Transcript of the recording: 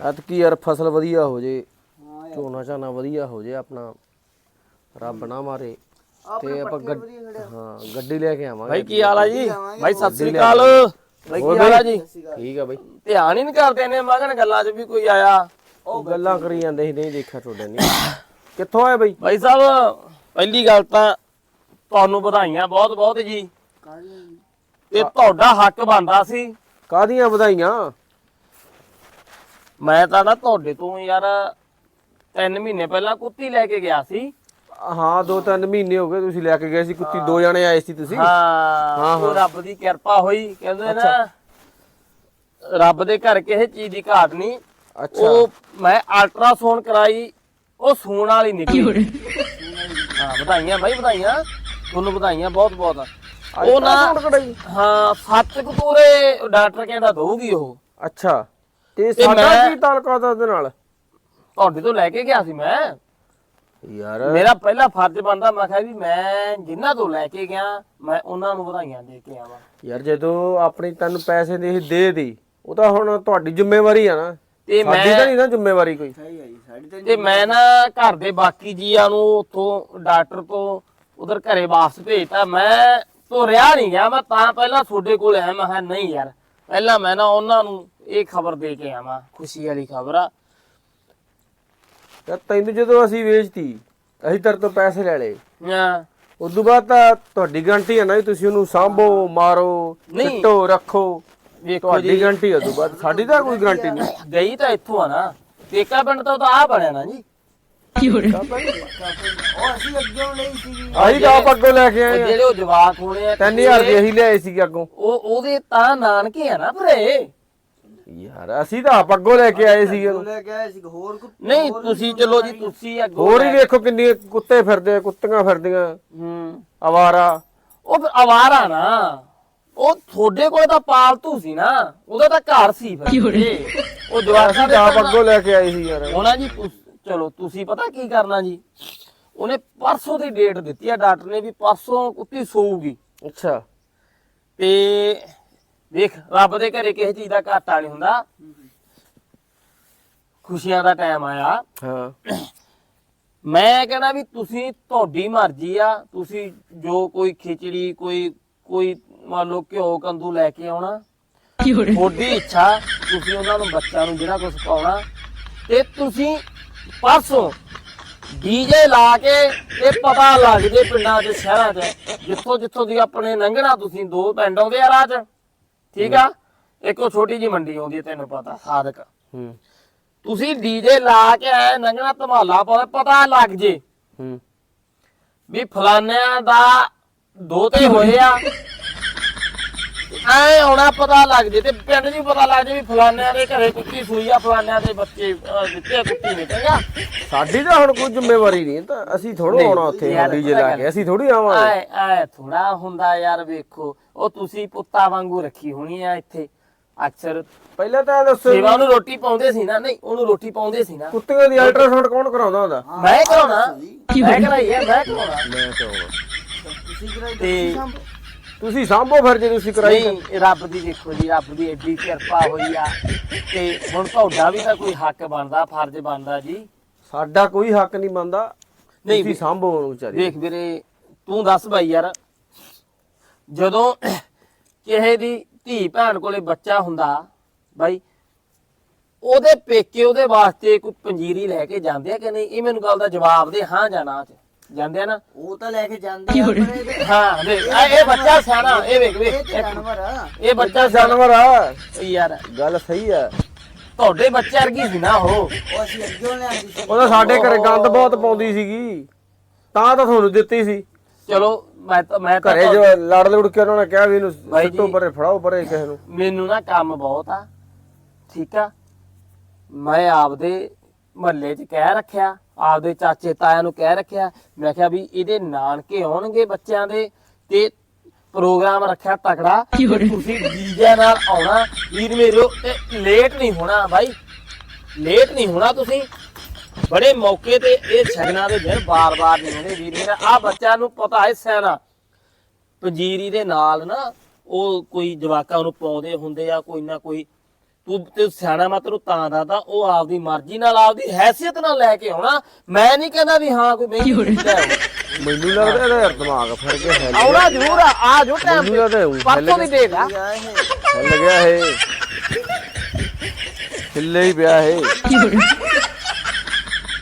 ਐਤਕੀ ਯਾਰ ਫਸਲ ਵਧੀਆ ਹੋ ਜੇ ਹਾਂ ਯਾਰ। ਝੋਨਾ ਝਾਨਾ ਵਧੀਆ ਹੋ ਜੇ ਆਪਣਾ ਰੱਬ ਨਾ ਮਾਰੇ। ਤੇ ਆਪਾਂ ਗੱਡ- ਹਾਂ ਗੱਡੀ ਲੈ ਕੇ ਆਵਾਂਗੇ। ਭਾਈ ਕੀ ਹਾਲ ਆ ਜੀ? ਭਾਈ ਸਤਿ ਸ੍ਰੀ ਅਕਾਲ। ਭਾਈ ਕੀ ਹਾਲ ਆ ਜੀ? ਠੀਕ ਆ ਬਾਈ। ਧਿਆਨ ਹੀ ਨਹੀਂ ਕਰਦੇ ਨੇ ਮਗਨ ਗੱਲਾਂ 'ਚ ਵੀ ਕੋਈ ਆਇਆ। ਉਹ ਗੱਲਾਂ ਕਰੀ ਜਾਂਦੇ ਸੀ ਨਹੀਂ ਦੇਖਿਆ ਤੁਹਾਡੇ ਨਹੀਂ ਕਿੱਥੋਂ ਆਏ ਬਾਈ? ਭਾਈ ਸਾਹਿਬ ਪਹਿਲੀ ਗੱਲ ਤਾਂ ਤੁਹਾਨੂੰ ਵਧਾਈਆਂ ਬਹੁਤ ਬਹੁਤ ਜੀ। ਕਾਹਦੀਆਂ ਜੀ? ਤੇ ਤੁਹਾਡਾ ਹੱਕ ਬਣਦਾ ਸੀ। ਕਾਦੀਆਂ ਵਧਾਈਆਂ? ਮੈਂ ਤਾਂ ਨਾ ਤੁਹਾਡੇ ਤੋਂ ਯਾਰ 3 ਮਹੀਨੇ ਪਹਿਲਾਂ ਕੁੱਤੀ ਲੈ ਕੇ ਗਿਆ ਸੀ। ਹਾਂ ਦੋ ਤਿੰਨ ਮਹੀਨੇ ਹੋ ਗਏ ਤੁਸੀਂ ਲੈ ਕੇ ਗਏ ਸੀ ਕੁੱਤੀ ਦੋ ਜਣੇ ਆਏ ਸੀ ਤੁਸੀਂ। ਹਾਂ ਹਾਂ, ਉਹ ਰੱਬ ਦੀ ਕਿਰਪਾ ਹੋਈ ਕਹਿੰਦੇ ਨਾ ਰੱਬ ਦੇ ਘਰ ਕਿਸੇ ਚੀਜ਼ ਦੀ ਘਾਟ ਨਹੀਂ। ਅੱਛਾ। ਉਹ ਮੈਂ ਅਲਟਰਾਸਾਊਂਡ ਕਰਾਈ ਉਹ ਸੂਣ ਵਾਲੀ ਨਿਕਲੀ। ਹਾਂ ਵਧਾਈਆਂ ਬਾਈ ਵਧਾਈਆਂ। ਤੁਹਾਨੂੰ ਵਧਾਈਆਂ ਬਹੁਤ ਬਹੁਤ। ਉਹ ਨਾ? ਹਾਂ ਸੱਤ ਕਤੂਰੇ ਡਾਕਟਰ ਕਹਿੰਦਾ ਦਊਗੀ ਉਹ। ਅੱਛਾ। ਤੇ ਤੇ ਸਾਡਾ ਮੈਂ- ਕੀ ਤਾਲੁਕਾ ਦਾ ਉਹਦੇ ਨਾਲ? ਤੁਹਾਡੇ ਤੋਂ ਲੈ ਕੇ ਗਿਆ ਸੀ ਮੈਂ। ਯਾਰ। ਮੇਰਾ ਪਹਿਲਾ ਫਰਜ਼ ਬਣਦਾ ਮੈਂ ਕਿਹਾ ਵੀ ਮੈਂ ਜਿਨ੍ਹਾਂ ਤੋਂ ਲੈ ਕੇ ਗਿਆ ਮੈਂ ਉਹਨਾਂ ਨੂੰ ਵਧਾਈਆਂ ਦੇ ਕੇ ਆਵਾਂ। ਯਾਰ ਜਦੋਂ ਆਪਣੀ ਤੈਨੂੰ ਪੈਸੇ ਦੇ ਦੇ ਦੀ ਉਹ ਤਾਂ ਹੁਣ ਤੁਹਾਡੀ ਜ਼ਿੰਮੇਵਾਰੀ ਆ ਨਾ। ਤੇ ਸਾਡੀ ਤਾਂ ਮੈਂ ਨਹੀਂ ਨਾ ਜ਼ਿੰਮੇਵਾਰੀ ਕੋਈ। ਸਹੀ ਹੈ ਜੀ ਸਾਡੀ ਤਾਂ ਤੇ ਮੈਂ ਨਾ ਘਰ ਦੇ ਬਾਕੀ ਜੀਆਂ ਨੂੰ ਉੱਥੋਂ ਡਾਕਟਰ ਤੋਂ ਉਧਰ ਘਰੇ ਵਾਪਸ ਭੇਜਤਾ। ਮੈਂ ਤੋਂ ਰਿਆ ਨਹੀਂ ਗਿਆ ਮੈਂ ਤਾਂ ਪਹਿਲਾਂ ਤੁਹਾਡੇ ਕੋਲ ਆਇਆ ਮੈਂ ਕਿਹਾ ਨਹੀਂ ਯਾਰ ਪਹਿਲਾਂ ਮੈਂ ਨਾ ਉਹਨਾਂ ਨੂੰ ਇਹ ਖਬਰ ਦੇ ਕੇ ਆਵਾਂ ਖੁਸ਼ੀ ਵਾਲੀ ਖਬਰ ਆ। ਯਾਰ ਤੈਨੂੰ ਜਦੋਂ ਅਸੀਂ ਵੇਚਤੀ ਅਸੀਂ ਤੇਰੇ ਤੋਂ ਪੈਸੇ ਲੈ ਲਏ। ਹਾਂ, ਉਦੋਂ ਬਾਅਦ ਤਾਂ ਤੁਹਾਡੀ ਗਾਰੰਟੀ ਹੈ ਨਾ ਵੀ ਤੁਸੀਂ ਉਹਨੂੰ ਸਾਂਭੋ ਮਾਰੋ ਨਹੀਂ। ਰੱਖੋ। ਵੇਖੋ ਤੁਹਾਡੀ ਗਾਰੰਟੀ ਹੈ ਉਦੋਂ ਬਾਅਦ। ਸਾਡੀ ਤਾਂ ਕੋਈ ਗਾਰੰਟੀ ਨਹੀਂ। ਗਈ ਤਾਂ ਇੱਥੋਂ ਆ ਨਾ। ਟੇਕਾ ਪਿੰਡ ਤੋਂ ਤਾਂ ਆ ਬਣਿਆ ਨਾ ਜੀ। ਉਹ ਅਸੀਂ ਅੱਗੇ ਲਈ ਸੀਗੀ ਅਸੀਂ ਤਾਂ ਆਪ ਅੱਗੋਂ ਲੈ ਕੇ ਆਏ ਆ। ਜਿਹੜੇ ਉਹ ਜਵਾਕ ਹੋਣੇ ਆ 3000 ਦੀ ਅਸੀਂ ਲਿਆਏ ਸੀ ਅੱਗੋਂ। ਉਹ ਉਹਦੇ ਤਾਂ ਨਾਨਕੇ ਆ ਨਾ ਭਰੇ। ਯਾਰ ਅਸੀਂ ਤਾਂ ਆਪ ਅੱਗੋਂ ਲੈ ਕੇ ਆਏ ਸੀ ਉਹ ਲੈ ਕੇ ਆਏ ਸੀ ਹੋਰ ਕੁ- ਨਹੀਂ ਤੁਸੀਂ ਚਲੋ ਜੀ ਤੁਸੀਂ ਅੱਗੋਂ ਹੋਰ ਹੀ ਵੇਖੋ ਕਿੰਨੇ ਕੁੱਤੇ ਫਿਰਦੇ ਆ, ਕੁੱਤੀਆਂ ਫਿਰਦੀਆਂ। ਹੂੰ। ਆਵਾਰਾ ਉਹ ਫਿਰ ਅਵਾਰਾ ਨਾ। ਉਹ ਤੁਹਾਡੇ ਕੋਲ ਤਾਂ ਪਾਲਤੂ ਸੀ ਨਾ। ਉਹਦਾ ਤਾਂ ਘਰ ਸੀ ਫਿਰ। ਉਹ ਜਵਾਕਾਂ ਅਸੀਂ ਦੇ ਤਾਂ ਆਪ ਅੱਗੋਂ ਲੈ ਕੇ ਆਏ ਸੀ ਯਾਰ। ਉਹਨਾਂ ਜੀ ਤੁਸ- ਚਲੋ ਤੁਸੀਂ ਪਤਾ ਕੀ ਕਰਨਾ ਜੀ? ਉਹਨੇ ਪਰਸੋਂ ਦੀ ਡੇਟ ਦਿੱਤੀ ਆ ਡਾਕਟਰ ਨੇ ਵੀ ਪਰਸੋਂ ਕੁੱਤੀ ਸੋਊਗੀ। ਅੱਛਾ। ਤੇ ਦੇਖ ਰੱਬ ਦੇ ਘਰੇ ਕਿਸੇ ਚੀਜ਼ ਦਾ ਘਾਟਾ ਨਹੀਂ ਹੁੰਦਾ। ਖੁਸ਼ੀਆਂ ਦਾ ਟਾਈਮ ਆਇਆ। ਹਾਂ। ਮੈਂ ਕਹਿੰਦਾ ਵੀ ਤੁਸੀਂ ਤੁਹਾਡੀ ਮਰਜ਼ੀ ਆ। ਤੁਸੀਂ ਜੋ ਕੋਈ ਖਿਚੜੀ ਕੋਈ ਕੋਈ ਮੰਨ ਲਓ ਘਿਓ ਕੰਦੂ ਲੈ ਕੇ ਆਉਣਾ। ਤੁਹਾਡੀ ਇੱਛਾ ਤੁਸੀਂ ਉਹਨਾਂ ਨੂੰ ਬੱਚਿਆਂ ਨੂੰ ਜਿਹੜਾ ਕੁਝ ਪਾਉਣਾ। ਤੇ ਤੁਸੀਂ ਪਰਸੋਂ ਡੀਜੇ ਲਾ ਕੇ ਤੇ ਪਤਾ ਲੱਗ ਜੇ ਪਿੰਡਾਂ 'ਚ ਸ਼ਹਿਰਾਂ 'ਚ ਜਿੱਥੋਂ ਜਿੱਥੋਂ ਦੀ ਆਪਣੇ ਲੰਘਣਾ ਤੁਸੀਂ ਦੋ ਪਿੰਡ ਆਉਂਦੇ ਆ ਰਾਹ 'ਚ ਠੀਕ ਆ? ਇੱਕੋ ਛੋਟੀ ਜੀ ਮੰਡੀ ਆਉਂਦੀ ਹੈ ਤੈਨੂੰ ਪਤਾ ਸਾਦਕ। ਹੂੰ। ਤੁਸੀਂ ਡੀਜੇ ਲਾ ਕੇ ਆਏ ਲੰਘਣਾ ਧਮਾਲਾ ਪਾਵੇ ਪਤਾ ਲੱਗ ਜੇ ਹੂੰ। ਵੀ ਫਲਾਨਿਆਂ ਦਾ ਦੋਤੇ ਹੋਏ ਆ ਐ ਆਉਣਾ ਪਤਾ ਲੱਗ ਜੇ ਤੇ ਪਿੰਡ ਵੀ ਪਤਾ ਲੱਗ ਜੇ ਵੀ ਫਲਾਨਿਆਂ ਦੇ ਘਰੇ ਕੁੱਤੀ ਸੂਈ ਆ ਫਲਾਨਿਆਂ ਦੇ ਬੱਚੇ ਅਹ, ਦਿੱਤੇ ਆ ਕੁੱਤੀ ਨੇ ਚੰਗਾ ਸਾਡੀ ਤਾਂ ਹੁਣ ਕੋਈ ਜ਼ਿੰਮੇਵਾਰੀ ਨਹੀਂ ਤਾਂ ਅਸੀਂ ਥੋੜੋ ਆਉਣਾ ਉੱਥੇ ਯਾਰ, ਡੀਜੇ ਲਾ ਕੇ ਅਸੀਂ ਥੋੜੀ ਆਵਾਂਗੇ। ਐ ਐ ਥੋੜਾ ਹੁੰਦਾ ਯਾਰ ਵੇਖੋ ਉਹ ਤੁਸੀਂ ਪੁੱਤਾਂ ਵਾਂਗੂ ਰੱਖੀ ਹੋਣੀ ਆ ਇੱਥੇ ਅਕਸਰ। ਪਹਿਲਾਂ ਤਾਂ ਇਹ ਦੱਸੋ ਸੇਵਾ ਨੂੰ ਰੋਟੀ ਪਾਉਂਦੇ ਸੀ ਨਾ ਨਹੀਂ ਉਹਨੂੰ ਰੋਟੀ ਪਾਉਂਦੇ ਸੀ ਨਾ। ਕੁੱਤਿਆਂ ਦੀ ਅਲਟਰਾਸਾਊਂਡ ਕੌਣ ਕਰਾਉਂਦਾ ਹੁੰਦਾ? ਮੈਂ ਕਰਾਉਣਾ ਮੈਂ ਕਰਾਈ ਆ ਮੈਂ ਕਰਾਉਣਾ। ਮੈਂ ਕਰਾਈ ਤੇ ਤੁਸੀਂ ਸਾਂਭੋ ਫਿਰ ਜੇ ਤੁਸੀਂ ਕਰਾਈ ਨਹੀਂ ਰੱਬ ਦੀ ਦੇਖੋ ਜੀ ਰੱਬ ਦੀ ਐਡੀ ਕਿਰਪਾ ਹੋਈ ਆ। ਤੇ ਹੁਣ ਤੁਹਾਡਾ ਵੀ ਤਾਂ ਕੋਈ ਹੱਕ ਬਣਦਾ ਫਰਜ਼ ਬਣਦਾ ਜੀ। ਸਾਡਾ ਕੋਈ ਹੱਕ ਨਹੀਂ ਮੰਨਦਾ ਨਹੀਂ ਤੁਸੀਂ ਸਾਂਭੋ ਉਹਨੂੰ ਵਿਚਾਰੀ। ਦੇਖ ਵੀਰੇ ਤੂੰ ਦੱਸ ਬਾਈ ਯਾਰ ਜਦੋਂ ਕਿਸੇ ਦੀ ਧੀ ਭੈਣ ਕੋਲੇ ਬੱਚਾ ਹੁੰਦਾ ਬਾਈ ਉਹਦੇ ਪੇਕੇ ਉਹਦੇ ਵਾਸਤੇ ਕੋਈ ਪੰਜੀਰੀ ਲੈ ਕੇ ਜਾਂਦੇ ਆ ਕਿ ਨਹੀਂ? ਇਹ ਮੈਨੂੰ ਗੱਲ ਦਾ ਜਵਾਬ ਦੇ ਹਾਂ ਜਾਂ ਨਾ ਚ। ਜਾਂਦੇ ਆ ਨਾ? ਉਹ ਤਾਂ ਲੈ ਕੇ ਜਾਂਦੇ ਆ ਪਰ ਹਾਂ ਦੇਖ ਆ ਇਹ ਬੱਚਾ ਸਿਆਣਾ ਇਹ ਵੇਖ ਇਹ ਵੇਖ ਤੇ ਜਾਨਵਰ ਆ। ਇਹ ਬੱਚਾ ਸਿਆਣਾ। ਜਾਨਵਰ ਆ। ਯਾਰ। ਗੱਲ ਸਹੀ ਆ। ਤੁਹਾਡੇ ਬੱਚੇ ਵਰਗੀ ਸੀ ਨਾ ਉਹ। ਉਹ ਅਸੀਂ ਅੱਗੇ ਲਿਆਂਦੀ ਸੀ। ਉਹਦਾ ਸਾਡੇ ਘਰੇ ਗੰਦ ਬਹੁਤ ਪਾਉਂਦੀ ਸੀਗੀ। ਤਾਂ ਤਾਂ ਤੁਹਾਨੂੰ ਦਿੱਤੀ ਸੀ। ਚਲੋ ਮੈਂ ਤਾਂ ਮੈਂ ਤਾਂ ਘਰੇ ਜੋ ਲੜ ਲੁੜ ਕੇ ਉਹਨਾਂ ਨੇ ਕਿਹਾ ਵੀ ਇਹਨੂੰ ਬਾਈ ਸਿੱਟੋ। ਪਰੇ ਫੜਾਓ ਪਰੇ ਕਿਸੇ ਨੂੰ। ਮੈਨੂੰ ਨਾ ਕੰਮ ਬਹੁਤ ਆ ਠੀਕ ਆ? ਮੈਂ ਆਪਦੇ ਮਹੱਲੇ 'ਚ ਕਹਿ ਰੱਖਿਆ ਆਪਦੇ ਚਾਚੇ ਤਾਇਆਂ ਨੂੰ ਕਹਿ ਰੱਖਿਆ। ਮੈਂ ਕਿਹਾ ਵੀ ਇਹਦੇ ਨਾਨਕੇ ਆਉਣਗੇ ਬੱਚਿਆਂ ਦੇ ਤੇ ਪ੍ਰੋਗਰਾਮ ਰੱਖਿਆ ਤਕੜਾ ਤੁਸੀਂ ਡੀਜੇ ਨਾਲ ਆਉਣਾ ਵੀਰ ਮੇਰੋ ਤੇ ਲੇਟ ਨਹੀਂ ਹੋਣਾ ਬਾਈ। ਲੇਟ ਨਹੀਂ ਹੋਣਾ ਤੁਸੀਂ। ਬੜੇ ਮੌਕੇ ਤੇ ਇਹ ਛਗਣਾ ਦੇ ਦਿਨ ਬਾਰ-ਬਾਰ ਨਹੀਂ ਹੋਣੇ ਵੀਰ ਮੇਰਾ। ਆ ਬੱਚਿਆਂ ਨੂੰ ਪਤਾ ਹੈ ਸਿਆਣਾ ਪੰਜੀਰੀ ਦੇ ਨਾਲ ਨਾ ਉਹ ਕੋਈ ਜਵਾਕਾਂ ਨੂੰ ਪਾਉਂਦੇ ਹੁੰਦੇ ਆ ਕੋਈ ਨਾ ਕੋਈ ਤੂੰ ਤੇ ਸਿਆਣਾ ਮੈਂ ਤੈਨੂੰ ਤਾਂ ਦੱਸਦਾ ਉਹ ਆਪਦੀ ਮਰਜ਼ੀ ਨਾਲ ਆਪਦੀ ਹੈਸੀਅਤ ਨਾਲ ਲੈ ਕੇ ਆਉਣਾ। ਮੈਂ ਨਹੀਂ ਕਹਿੰਦਾ ਵੀ ਹਾਂ ਕੋਈ ਮਹਿੰਗੀ ਆਓ। ਮੈਨੂੰ ਲੱਗਦਾ ਇਹਦਾ ਯਾਰ ਦਿਮਾਗ ਫਿਰ ਕੇ ਹਿੱਲ ਆਉਣਾ ਜ਼ਰੂਰ ਆ ਆ ਜੋ ਟਾਈਮ ਮੈਨੂੰ ਲੱਗਦਾ ਊਂ ਪਰਸੋਂ ਵੀ ਹਿੱਲ ਗਿਆ ਇਹ। ਹਿੱਲੇ ਹੀ ਪਿਆ ਇਹ।